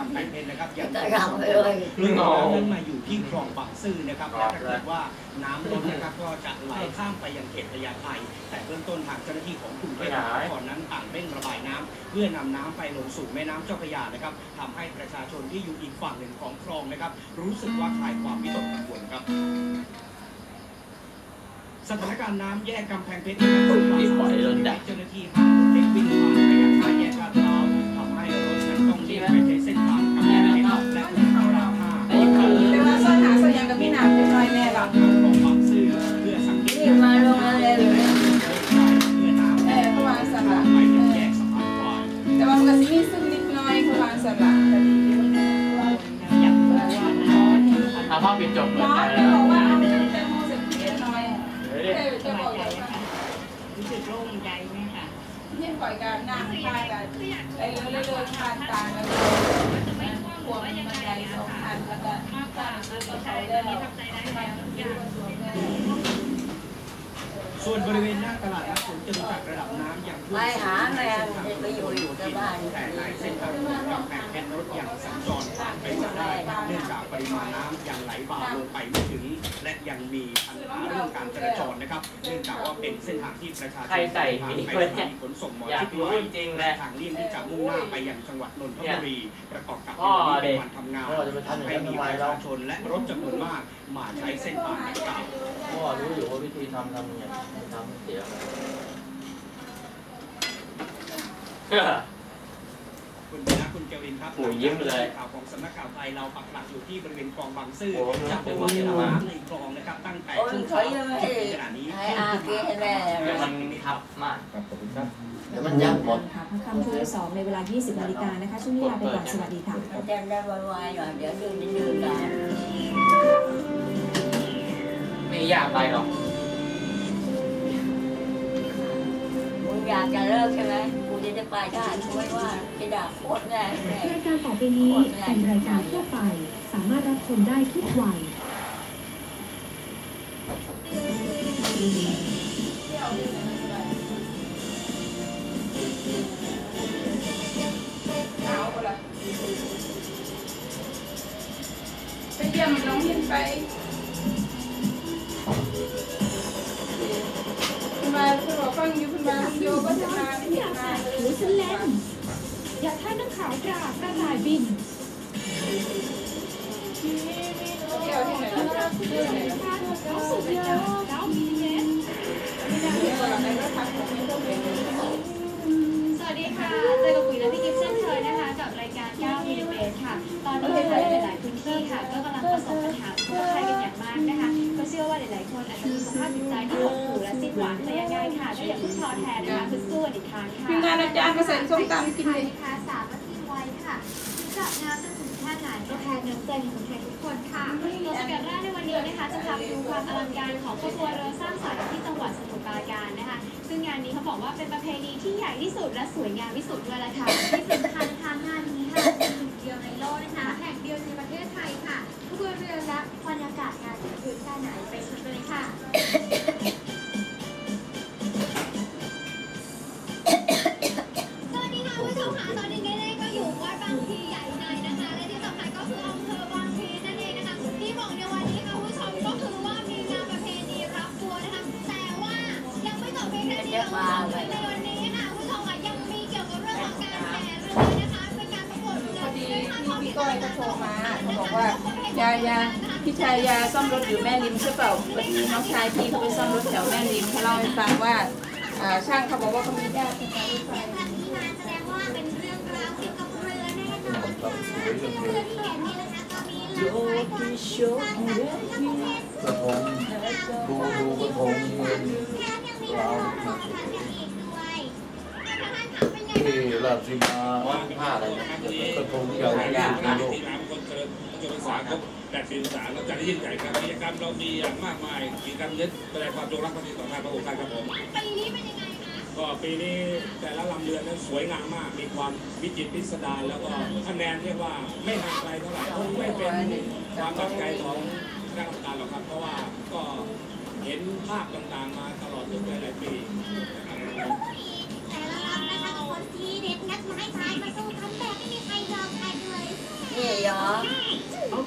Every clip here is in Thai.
กำแพงเพชรนะครับยังแต่ยังไม่เลยเรื่องน้ำนั้นมาอยู่ที่คลองบางซื่อนะครับและถ้าเกิดว่าน้ำล้นนะครับก็จะไหลข้ามไปยังเขตพญาไทแต่เบื้องต้นทางเจ้าหน้าที่ของกรุงเทพมหานครนั้นต่างเร่งระบายน้ำเพื่อนำน้ำไปลงสู่แม่น้ำเจ้าพระยานะครับทำให้ประชาชนที่อยู่อีกฝั่งหนึ่งของคลองนะครับ รู้สึกว่าคลายความวิตกกังวลครับสถานการณ์น้ำแยกกำแพงเพชรนะครับซึ่งกว่าสามสิบนาทีเจ้าหน้าที่ห้าม คอยการน้ำพากันไปเรื่อยๆผ่านตากันขวงบันไดสองอันแล้วก็ตาแล้ว่าเออใช่ตอนนี้ทำใจได้แล้วทุกอย่าง ส่วนบริเวณหน้าตลาดนัดสวนจตุจักรระดับน้ำยังท่วมไปสูงหาแมในวเส้นทางจะไปอยู่อยู่ที่บ้านแต่ในเส้นทางกำแพงเพชรรถยังสัญจรผ่านไปไม่ได้เนื่องจากปริมาณน้ำยังไหลบ่าลงไปไม่ถึง และยังมีปัญหาเรื่องการจราจรนะครับเนื่องจากว่าเป็นเส้นทางที่ประชาชนใครใส่หมีไปไว้สเนี่ถายนีขนส่งหมออยากชิดรู้ไว้จริงๆเลและยทางเลี่ยงที่จะมุ่งหน้าไปยังจังหวัดนนทบุรีประกอบกับพ่อวันนี้เด็เป็นกวันทำงานพ่อจะไปทำอย่างให้นั้นมีทำไมประเราชาชนและรถจำนวนมากมาใช้เส้นทางดังกล่าวพ่อรู้อยู่ว่าวิธีทำทำยังไงทำเสียเลยคุณนะคุณเกลินครับโอ้ยยิ้มเลยข่าวของสำนักข่าวไทยเราปักหลักอยู่ที่บริเวณคลองบางซื่อโอ้โหจะพบว่าระดับน้ำในคลองนะครับตั้งแต่โอ้ยช่วงถอเช้ายยังไงจนถึงขณะนี้ให้อาเกให้แม่เดี๋ยวมันทับมากครับผมครับเดี๋ยวมันยับหมดค่ะพระคำช่วยสองในเวลา 20นาฬิกานะคะ ช่วงนี้ลาไปก่อน สวัสดีค่ะแจ้งได้ไวๆหน่อยเดี๋ยวดื้อดื้อกันไม่ยากไปหรอก อยากจะเลิกใช่ไหมกูจะจะไปได้กูไม่ว่าจะด่าโคตรแน่แน่รายการต่อไปนี้เป็นรายการทั่วไป สามารถรับชมได้ทุกวัยหนาวก็ละไปเยี่ยมน้องหินไปคุณมาคุณบอกฟังอยู่คุณมา โยก็จะมาไม่เห็นมาเลยหูสแลมอยากทานน้ำขาวจากกระต่ายบินเที่ยวที่ไหนล่ะเที่ไหนล่ะเขาสุดยอดแล้วมีเน็ตไม่ได้เที่ยวอะไรก็ทักผมไม่ต้องเป็นสวัสดีค่ะเจอกับปุ๋ยและพี่กิฟต์เช่นเคยนะคะ กับรายการ9มิลลิเมตรค่ะ ตอนนี้หลายหลายๆพื้นที่ค่ะ ก็กำลังประสบปัญหาอุทกภัยกันอย่างมากนะคะ ชื่อว่าหลายๆคนอาจจะมีสภาพจิตใจที่หดหู่และสิ้นหวังแต่ยังไงค่ะก็อย่าเพิ่งท้อแท้นะคะคือสู้กันอีกทางค่ะทีมงานอาจารย์มาใส่ส้มตำกินไทเลยยนะคะสามนาทีไว้ค่ะจะน้ำจะถึงแค่ไหนก็แพ้น้ำใจของคนไทยทุกคนค่ะตัวสกัดแรกในวันนี้นะคะจะพาไปดูความอลังการของขบวนเรือสร้างสรรค์ที่จังหวัดสมุทรปราการนะคะ ซึ่งงานนี้เขาบอกว่าเป็นประเพณีที่ใหญ่ที่สุดและสวยงามที่สุดด้วยละค่ะที่สำคัญ บอกว่ายายาพี่ชายยาซ่อมรถอยู่แม่ริมใช่เปล่าพอดีน้องชายพี่เขาไปซ่อมรถแถวแม่ริมเขาเล่าให้ฟังว่าช่างเขาบอกว่าเขามีญาติที่เขาไปแบบนี้มาแสดงว่าเป็นเรื่องราวเกี่ยวกับเรื่อนซึ่งเรือที่เห็นนี่นะคะก็มีหลากหลายความคิดสร้างสรรค์ทั้งประเภทกระทงดูดูกระทงเงินเรื่องของของขวัญกันอีกด้วยท่านถามเป็นไงที่บ้างราชสีมาผ้าอะไรนะกระทงใหญ่ที่สุดในโลก ที่น้ำคนเจริญจนภาษาครบ80ภาษาเราจัดได้ยิ่งใหญ่ครับกิจกรรมเรามีอย่างมากมายกิจกรรมเน้นแสดงความจงรักภักดีต่อหน้าพระองค์ท่านครับผมปีนี้เป็นยังไงคะก็ปีนี้แต่ละลำเรือนั้นสวยงามมาก มีความวิจิตรพิสดารแล้วก็คะแนนเรียกว่าไม่ห่างไกลเท่าไหร่คงไม่เป็นความตั้งใจของคณะกรรมการหรอกครับ เพราะว่าก็เห็นภาพต่างๆมาตลอดทุกหลายๆปีนะครับแต่ละลำนะคะคนที่เด็ดงัดไม้ตายมาสู้กันแบบไม่มีใครยอมใครเลยเข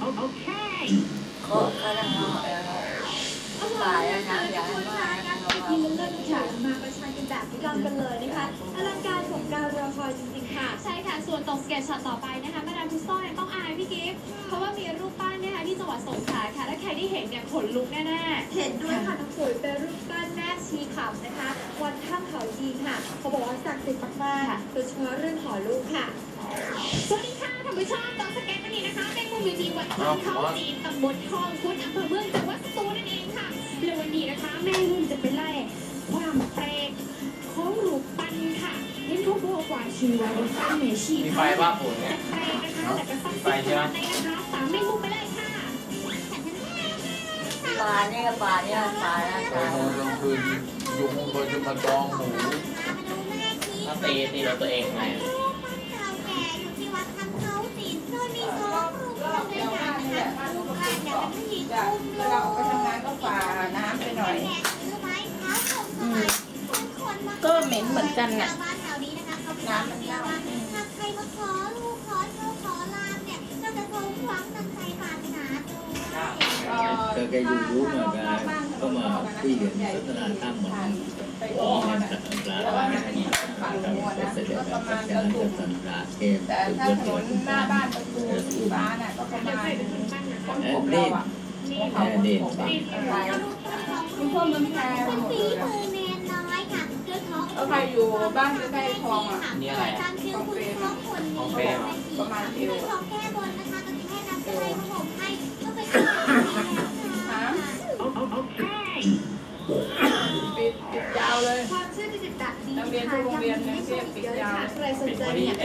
าเขาต้องเอาเออป่าแล้วนะอย่าให้มากนะเราทีมเลิศค่ะมาประชันกันแบบนี้กันเลยนะคะอลังการสมการรอคอยจริงๆค่ะ ใช่ค่ะ ส่วนตรงสเก็ตช็อตต่อไปนะคะมาดามทุสโต้เนี่ยต้องอายพี่กิฟต์เพราะว่ามีรูปปั้นนะคะที่จังหวัดสงขลาค่ะ และใครที่เห็นเนี่ยขนลุกแน่เห็นด้วยค่ะน้องปุ๋ยเป็นรูปปั้นแม่ชีขำนะคะ วันข้ามเขาจีนค่ะ เขาบอกว่าศักดิ์สิทธิ์มากๆโดยเฉพาะเรื่องขอลูกค่ะๆ สวัสดีค่ะท่านผู้ชมตรงสเก็ตนั่นเองนะคะในมุมวิธีวัดข้ามเขาจีนตำบลทองพุทธอำเภอเมืองจังหวัดสตูลนั่นเองค่ะและวันนี้นะคะแม่นุ่นจะเป็นไล่ความแปลกของรูปปั้นค่ะเห็นเขาบอกว่าชื่อว่ารูปปั้นเมชีมีไฟบ้าฝุ่นเนี่ยแปลกนะคะแต่ก็ต้องติดตามในนะคะตามแม่มุมไปเลยค่ะป่าเนี่ยป่าเนี่ยป่านะไปตายนอนกลางคืนยุงมันจะมาตอมหมูถ้าตีตีเราตัวเองไง เนี่ยเป็นผู้หญิงจะอุ้มเวลูลากออกไปทำงานก็ฝ่าน้ำไปหน่อยแขกถือไม้เท้าส่งสมัยคนคนมาก็เหม็นเหมือนกันน่ะชาวบ้านแถวนี้นะคะเขาเป็นน้ำมันเดียวว่าถ้าใครมาขอลูกขอโชคขอลาบเนี่ยก็จะสมหวังดังใจปรารถนาด้วยแต่แกอยู่รู้มาแกก็มาคุยกันสนทนาธรรมมันไปขขออให้นะสัตว์ปลาแต่ว่ามันมีฝั่งหัวนะเสด็จก็ประมาณจะกระนั้นตุจะกสันราเทพแต่ถ้าถนนหน้าบ้านประตูสีฟ้าน่ะก็ประมาณ คนกบเราอะของเขาคนกบอะไรคุณพ่อมืองแพร่หมดฝีเลยมือแนนน้อยค่ะโดยขอเอาใครอยู่บ้านใกล้ๆคลองอะนี่อะไรตามคิวคุณท้องคนนี้ของเฟรมประมาณเอวของแก้บนนะคะก็แค่นำเสื้อให้มาห่มให้ก็เป็นการแล้วค่ะปิดปิดยาวเลยความชื่อที่จิตแบบนี้นักเรียนทุกโรงเรียนเนี่ยเรียกปิดยาว ใครสนใจเนี่ย